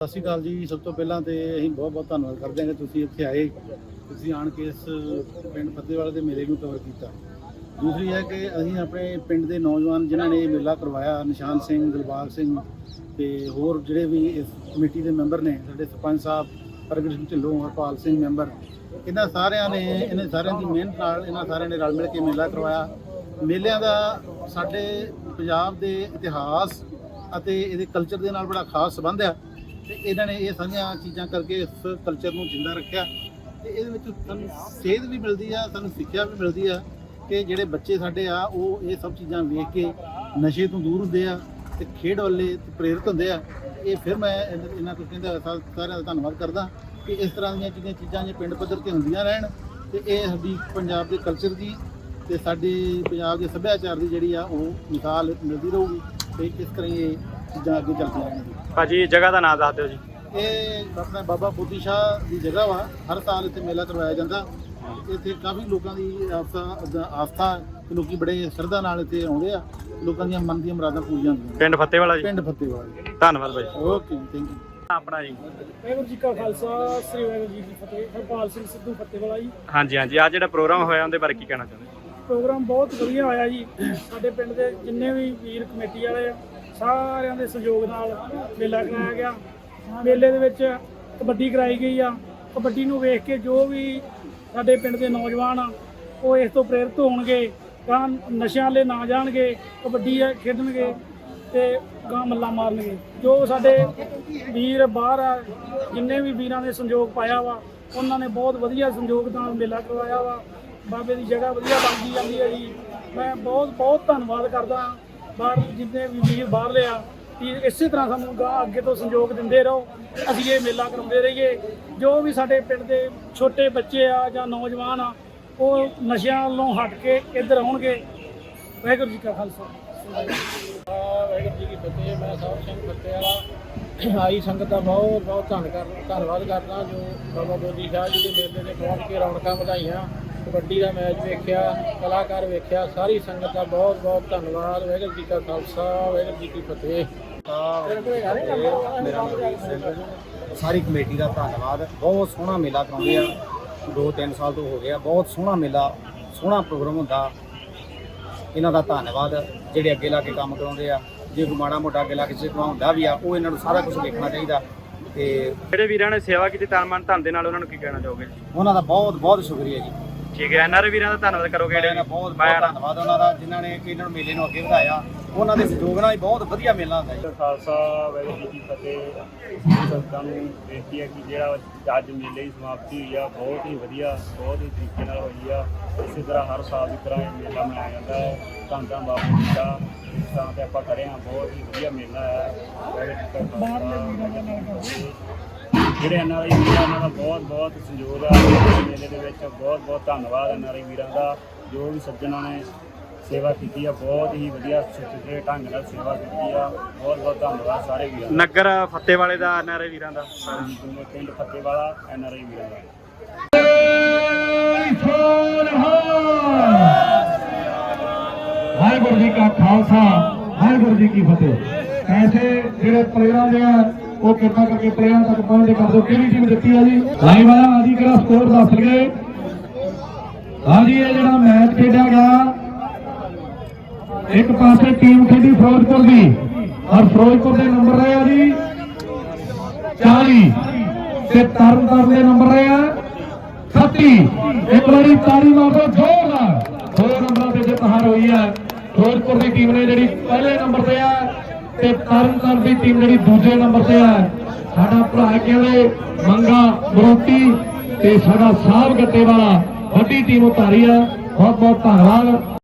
ਸਤਿ ਸ਼੍ਰੀ ਅਕਾਲ ਜੀ। ਸਭ ਤੋਂ ਪਹਿਲਾਂ ਤੇ ਅਸੀਂ ਬਹੁਤ ਬਹੁਤ ਧੰਨਵਾਦ ਕਰਦੇ ਹਾਂ ਕਿ ਤੁਸੀਂ ਇੱਥੇ ਆਏ। ਤੁਸੀਂ ਆਣ ਕੇ ਇਸ ਪਿੰਡ ਫਤਿਹਵਾਲੇ ਦੇ ਮੇਲੇ ਨੂੰ ਕਵਰ ਕੀਤਾ। ਦੂਸਰੀ ਹੈ ਕਿ ਅਸੀਂ ਆਪਣੇ ਪਿੰਡ ਦੇ ਨੌਜਵਾਨ ਜਿਨ੍ਹਾਂ ਨੇ ਇਹ ਮੇਲਾ ਕਰਵਾਇਆ, ਨਿਸ਼ਾਨ ਸਿੰਘ, ਦਿਲਬਾਗ ਸਿੰਘ ਤੇ ਹੋਰ ਜਿਹੜੇ ਵੀ ਇਸ ਕਮੇਟੀ ਦੇ ਮੈਂਬਰ ਨੇ, ਸਾਡੇ ਸਰਪੰਚ ਸਾਹਿਬ, ਪ੍ਰਗਟ ਸਿੰਘ ਢਿੱਲੋਂ, ਹਰਪਾਲ ਸਿੰਘ ਮੈਂਬਰ, ਇਹਨਾਂ ਸਾਰਿਆਂ ਨੇ, ਇਹਨਾਂ ਸਾਰਿਆਂ ਦੀ ਮਿਹਨਤ ਨਾਲ ਇਹਨਾਂ ਸਾਰਿਆਂ ਨੇ ਰਲ ਮਿਲ ਕੇ ਮੇਲਾ ਕਰਵਾਇਆ। ਮੇਲਿਆਂ ਦਾ ਸਾਡੇ ਪੰਜਾਬ ਦੇ ਇਤਿਹਾਸ ਅਤੇ ਇਹਦੇ ਕਲਚਰ ਦੇ ਨਾਲ ਬੜਾ ਖਾਸ ਸੰਬੰਧ ਆ। ਤੇ ਇਹਨਾਂ ਨੇ ਇਹ ਸਾਰੀਆਂ ਚੀਜ਼ਾਂ ਕਰਕੇ ਇਸ ਕਲਚਰ ਨੂੰ ਜਿੰਦਾ ਰੱਖਿਆ। ਤੇ ਇਹਦੇ ਵਿੱਚ ਸਾਨੂੰ ਸੇਧ ਵੀ ਮਿਲਦੀ ਆ, ਸਾਨੂੰ ਸਿੱਖਿਆ ਵੀ ਮਿਲਦੀ ਆ ਕਿ ਜਿਹੜੇ ਬੱਚੇ ਸਾਡੇ ਆ, ਉਹ ਇਹ ਸਭ ਚੀਜ਼ਾਂ ਵੇਖ ਕੇ ਨਸ਼ੇ ਤੋਂ ਦੂਰ ਹੁੰਦੇ ਆ ਤੇ ਖੇਡ ਵੱਲੇ ਪ੍ਰੇਰਿਤ ਹੁੰਦੇ ਆ। ਇਹ ਫਿਰ ਮੈਂ ਇਹਨਾਂ- ਇਹਨਾਂ ਤੋਂ ਕਹਿੰਦਾ ਸਾਰਿਆਂ ਦਾ ਧੰਨਵਾਦ ਕਰਦਾ ਕਿ ਇਸ ਤਰ੍ਹਾਂ ਦੀਆਂ ਜਿਹੜੀਆਂ ਚੀਜ਼ਾਂ ਜੇ ਪਿੰਡ ਪੱਧਰ ਤੇ ਹੁੰਦੀਆਂ ਰਹਿਣ ਤੇ ਇਹ ਸਾਡੀ ਪੰਜਾਬ ਦੇ ਕਲਚਰ ਦੀ ਤੇ ਸਾਡੇ ਪੰਜਾਬ ਦੇ ਸੱਭਿਆਚਾਰ ਦੀ ਜਿਹੜੀ ਆ, ਉਹ ਮਿਸਾਲ ਮਿਲਦੀ ਰਹੂਗੀ ਤੇ ਇਸ ਤਰ੍ਹਾਂ ਇਹ ਚੀਜ਼ਾਂ ਅੱਗੇ ਭਾਜੀ ਜਗ੍ਹਾ ਦਾ ਨਾਮ ਦੱਸ ਦਿਓ ਜੀ। ਇਹ ਆਪਣਾ ਬਾਬਾ ਬੁੱਧੀ ਸ਼ਾਹ ਦੀ ਜਗ੍ਹਾ ਵਾ। ਹਰ ਸਾਲ ਇੱਥੇ ਮੇਲਾ ਕਰਵਾਇਆ ਜਾਂਦਾ। ਇੱਥੇ ਕਾਫੀ ਲੋਕਾਂ ਦੀ ਆਸਥਾ ਆਸਥਾ ਤੇ ਲੋਕੀ ਬੜੇ ਸ਼ਰਧਾ ਨਾਲ ਇੱਥੇ ਆਉਂਦੇ ਆ। ਲੋਕਾਂ ਦੀਆਂ ਮਨ ਦੀਆਂ ਮੁਰਾਦਾਂ ਪੂਰੀਆਂ ਹੁੰਦੀਆਂ ਪਿੰਡ ਫਤਿਹਵਾਲਾ ਜੀ। ਪਿੰਡ ਫਤਿਹਵਾਲ ਧੰਨਵਾਦ ਭਾਈ। ਓਕੇ ਥੈਂਕ ਯੂ ਆਪਣਾ ਜੀ। ਵਾਹਿਗੁਰੂ ਜੀ ਕਾ ਖਾਲਸਾ ਸ੍ਰੀ ਵਾਹਿਗੁਰੂ ਜੀ ਕੀ ਫਤਿਹ। ਹਰਪਾਲ ਸਿੰਘ ਸਿੱਧੂ ਫਤਿਹਵਾਲਾ ਜੀ। ਹਾਂਜੀ ਹਾਂਜੀ। ਆ ਜਿਹੜਾ ਪ੍ਰੋਗਰਾਮ ਹੋਇਆ ਉਹਦੇ ਬਾਰੇ ਕੀ ਕਹਿਣਾ ਚਾਹੁੰਦੇ? ਪ੍ਰੋਗਰਾਮ ਬਹੁਤ ਵਧੀਆ ਹੋਇਆ ਜੀ। ਸਾਡੇ ਪਿੰਡ ਦੇ ਜਿੰਨੇ ਵੀ ਵੀਰ ਕਮੇਟੀ ਵਾਲੇ ਆ ਸਾਰਿਆਂ ਦੇ ਸਹਿਯੋਗ ਨਾਲ ਮੇਲਾ ਕਰਾਇਆ ਗਿਆ। ਮੇਲੇ ਦੇ ਵਿੱਚ ਕਬੱਡੀ ਕਰਾਈ ਗਈ ਆ। ਕਬੱਡੀ ਨੂੰ ਵੇਖ ਕੇ ਜੋ ਵੀ ਸਾਡੇ ਪਿੰਡ ਦੇ ਨੌਜਵਾਨ ਆ, ਉਹ ਇਸ ਤੋਂ ਪ੍ਰੇਰਿਤ ਹੋਣਗੇ। ਤਾਂ ਨਸ਼ਿਆਂ ਵਾਲੇ ਨਾ ਜਾਣਗੇ, ਕਬੱਡੀ ਖੇਡਣਗੇ ਤੇ ਗਾਂ ਮੱਲਾ ਮਾਰਨਗੇ। ਜੋ ਸਾਡੇ ਵੀਰ ਬਾਹਰ ਆ, ਜਿੰਨੇ ਵੀ ਵੀਰਾਂ ਨੇ ਸੰਯੋਗ ਪਾਇਆ ਵਾ, ਉਹਨਾਂ ਨੇ ਬਹੁਤ ਵਧੀਆ ਸੰਯੋਗ ਨਾਲ ਮੇਲਾ ਕਰਵਾਇਆ ਵਾ। ਬਾਬੇ ਦੀ ਜਗ੍ਹਾ ਵਧੀਆ ਬਣਦੀ ਜਾਂਦੀ ਹੈ ਜੀ। ਮੈਂ ਬਹੁਤ ਬਹੁਤ ਧੰਨਵਾਦ ਕਰਦਾ ਹਾਂ ਬਾਹਰ ਜਿੰਨੇ ਵੀ ਵੀਰ ਬਾਹਰਲੇ ਆ ਕਿ ਇਸੇ ਤਰ੍ਹਾਂ ਸਾਨੂੰ ਗਾਂ ਅੱਗੇ ਤੋਂ ਸੰਯੋਗ ਦਿੰਦੇ ਰਹੋ। ਅਸੀਂ ਇਹ ਮੇਲਾ ਕਰਾਉਂਦੇ ਰਹੀਏ। ਜੋ ਵੀ ਸਾਡੇ ਪਿੰਡ ਦੇ ਛੋਟੇ ਬੱਚੇ ਆ ਜਾਂ ਨੌਜਵਾਨ ਆ, ਉਹ ਨਸ਼ਿਆਂ ਵੱਲੋਂ ਹਟ ਕੇ ਇੱਧਰ ਆਉਣਗੇ। ਵਾਹਿਗੁਰੂ ਜੀ ਕਾ ਖਾਲਸਾ। ਵਾਹਿਗੁਰੂ ਜੀ ਕੀ ਫਤਿਹ। ਮੈਂ ਸਾਹਿਬ ਸਿੰਘ ਫਤਿਹ ਵਾਲਾ। ਆਈ ਸੰਗਤ ਦਾ ਬਹੁਤ ਬਹੁਤ ਧੰਨਵਾਦ ਧੰਨਵਾਦ ਕਰਦਾ ਜੋ ਬਾਬਾ ਗੋਦੀ ਸਾਹਿਬ ਜੀ ਦੇ ਮੇਲੇ ਤੇ ਪਹੁੰਚ ਕੇ ਰੌਣਕਾਂ ਵਧਾਈਆਂ। ਕਬੱਡੀ ਦਾ ਮੈਚ ਵੇਖਿਆ ਕਲਾਕਾਰ ਵੇਖਿਆ ਸਾਰੀ ਸੰਗਤ ਦਾ ਬਹੁਤ ਬਹੁਤ ਧੰਨਵਾਦ। ਵਾਹਿਗੁਰੂ ਜੀ ਕਾ ਖਾਲਸਾ ਵਾਹਿਗੁਰੂ ਜੀ ਕੀ ਫਤਿਹ। ਮੇਰਾ ਵੀਰ ਸਿੰਘ। ਸਾਰੀ ਕਮੇਟੀ ਦਾ ਧੰਨਵਾਦ। ਬਹੁਤ ਸੋਹਣਾ ਮੇਲਾ ਕਰਾਉਂਦੇ ਆ। 2-3 ਸਾਲ ਤੋਂ ਹੋ ਗਿਆ। ਬਹੁਤ ਸੋਹਣਾ ਮੇਲਾ ਸੋਹਣਾ ਪ੍ਰੋਗਰਾਮ ਹੁੰਦਾ। ਇਹਨਾਂ ਦਾ ਧੰਨਵਾਦ। ਜਿਹੜੇ ਅੱਗੇ ਲਾ ਕੇ ਕੰਮ ਕਰਾਉਂਦੇ ਆ ਜੇ ਕੋਈ ਮਾੜਾ ਮੋਟਾ ਅੱਗੇ ਲਾ ਕੇ ਕਿਸੇ ਕੋਲ ਹੁੰਦਾ ਵੀ ਆ ਉਹ ਇਹਨਾਂ ਨੂੰ ਸਾਰਾ ਕੁਝ ਵੇਖਣਾ ਚਾਹੀਦਾ। ਤੇ ਜਿਹੜੇ ਵੀਰਾਂ ਨੇ ਸੇਵਾ ਕੀਤੀ ਤਨ ਮਨ ਧਨ ਦੇ ਨਾਲ ਉਹਨਾਂ ਨੂੰ ਕੀ ਕਹਿਣਾ ਚਾਹੋਗੇ ਜੀ? ਉਹਨਾਂ ਦਾ ਬਹੁਤ ਬਹੁਤ ਸ਼ੁਕਰੀਆ ਜੀ। ਠੀਕ ਹੈ ਐਨਆਰ ਵੀਰਾਂ ਦਾ ਧੰਨਵਾਦ ਕਰੋਗੇ ਇਹਨਾਂ ਜਿਹੜੇ ਦਾ ਬਹੁਤ ਮੈਂ ਬਹੁਤ ਧੰਨਵਾਦ ਉਹਨਾਂ ਦਾ ਜਿਨ੍ਹਾਂ ਨੇ ਕਿ ਇਹਨਾਂ ਨੂੰ ਮੇਲੇ ਨੂੰ ਅੱਗੇ ਵਧਾਇਆ। ਉਹਨਾਂ ਦੇ ਸਹਿਯੋਗ ਨਾਲ ਹੀ ਬਹੁਤ ਵਧੀਆ ਮੇਲਾ ਹੁੰਦਾ ਜੀ। ਖਾਲਸਾ ਵਾਹਿਗੁਰੂ ਜੀ ਫਤਿਹ। ਸੰਤਾਂ ਨੂੰ ਬੇਨਤੀ ਹੈ ਕਿ ਜਿਹੜਾ ਅੱਜ ਮੇਲੇ ਦੀ ਸਮਾਪਤੀ ਹੋਈ ਆ ਬਹੁਤ ਹੀ ਵਧੀਆ ਬਹੁਤ ਹੀ ਤਰੀਕੇ ਨਾਲ ਹੋਈ ਆ। ਇਸੇ ਤਰ੍ਹਾਂ ਹਰ ਸਾਲ ਦੀ ਤਰ੍ਹਾਂ ਇਹ ਮੇਲਾ ਮਨਾਇਆ ਜਾਂਦਾ ਹੈ। ਧੰਨ ਧੰਨ ਬਾਬੂ ਜੀ ਦਾ। ਇਸ ਥਾਂ ਤੇ ਆਪਾਂ ਹਾਂ ਬਹੁਤ ਹੀ ਵਧੀਆ ਮੇਲਾ ਹੈ। ਵਾਹਿਗੁਰੂ ਜੀ ਕਾ ਖਾਲਸਾ ਜਿਹੜੇ ਐਨਆਰਆਈ ਵੀਰਾਂ ਉਹਨਾਂ ਦਾ ਬਹੁਤ ਬਹੁਤ ਸਹਿਯੋਗ ਆ। ਇਸ ਮੇਲੇ ਦੇ ਵਿੱਚ ਬਹੁਤ ਬਹੁਤ ਧੰਨਵਾਦ ਐਨਆਰਆਈ ਵੀਰਾਂ ਦਾ ਜੋ ਵੀ ਸੱਜਣਾਂ ਨੇ ਸੇਵਾ ਕੀਤੀ ਆ ਬਹੁਤ ਹੀ ਵਧੀਆ ਸੁਚੱਜੇ ਢੰਗ ਨਾਲ ਸੇਵਾ ਕੀਤੀ ਆ। ਬਹੁਤ ਬਹੁਤ ਧੰਨਵਾਦ ਸਾਰੇ ਵੀਰਾਂ ਦਾ। ਨਗਰ ਫਤਿਹਵਾਲੇ ਦਾ ਐਨਆਰ ਵੀਰਾਂ ਦਾ। ਦੁਨੀਆ ਪਿੰਡ ਫਤਿਹਵਾਲਾ ਐਨਆਰਆਈ ਵੀਰਾਂ ਦਾ। ਵਾਹਿਗੁਰੂ ਜੀ ਕਾ ਖਾਲਸਾ ਵਾਹਿਗੁਰੂ ਜੀ ਕੀ ਫਤਿਹ। ਐਸੇ ਜਿਹੜੇ ਪਲੇਅਰਾਂ ਦੇ ਆ ਉਹ ਕਿਰਪਾ ਕਰਕੇ ਪਲੇਅਰਾਂ ਤੱਕ ਪਹੁੰਚਦੇ ਕਰ। ਦਿਓ ਕਿਹੜੀ ਟੀਮ ਜਿੱਤੀ ਆ ਜੀ? ਲਾਈਵ ਆਇਆ ਆਦੀ ਕਿਹੜਾ ਸਕੋਰ ਦੱਸ ਲਈਏ ਹਾਂਜੀ ਇਹ ਜਿਹੜਾ ਮੈਚ ਖੇਡਿਆ ਗਿਆ। ਇੱਕ ਪਾਸੇ ਟੀਮ ਖੇਡੀ ਫਿਰੋਜ਼ਪੁਰ ਦੀ। ਔਰ ਫਿਰੋਜ਼ਪੁਰ ਦੇ ਨੰਬਰ ਰਹੇ ਆ ਜੀ। 40 ਤੇ ਤਰਨਤਾਰਨ ਦੇ ਨੰਬਰ ਰਹੇ ਆ। 30 ਇੱਕ ਵਾਰੀ ਤਾੜੀ ਮਾਰ ਦਿਓ। ਜ਼ੋਰਦਾਰ। ਦੋ ਨੰਬਰਾਂ ਤੇ ਜਿੱਤ ਹਾਰ ਹੋਈ ਹੈ ਫਿਰੋਜ਼ਪੁਰ ਦੀ ਟੀਮ ਨੇ ਜਿਹੜੀ ਪਹਿਲੇ ਨੰਬਰ ਤੇ ਆ। ਤੇ ਤਰਨਤਾਰਨ ਦੀ ਟੀਮ ਜਿਹੜੀ ਦੂਜੇ ਨੰਬਰ ਤੇ ਹੈ, ਸਾਡਾ ਭਰਾ ਕਹਿੰਦੇ ਮੰਗਾ ਬਰੋਟੀ ਤੇ ਸਾਡਾ ਸਾਹਿਬ ਗੱਟੇ ਵਾਲਾ ਵੱਡੀ ਟੀਮ ਉਤਾਰੀ ਆ। ਬਹੁਤ ਬਹੁਤ ਧੰਨਵਾਦ।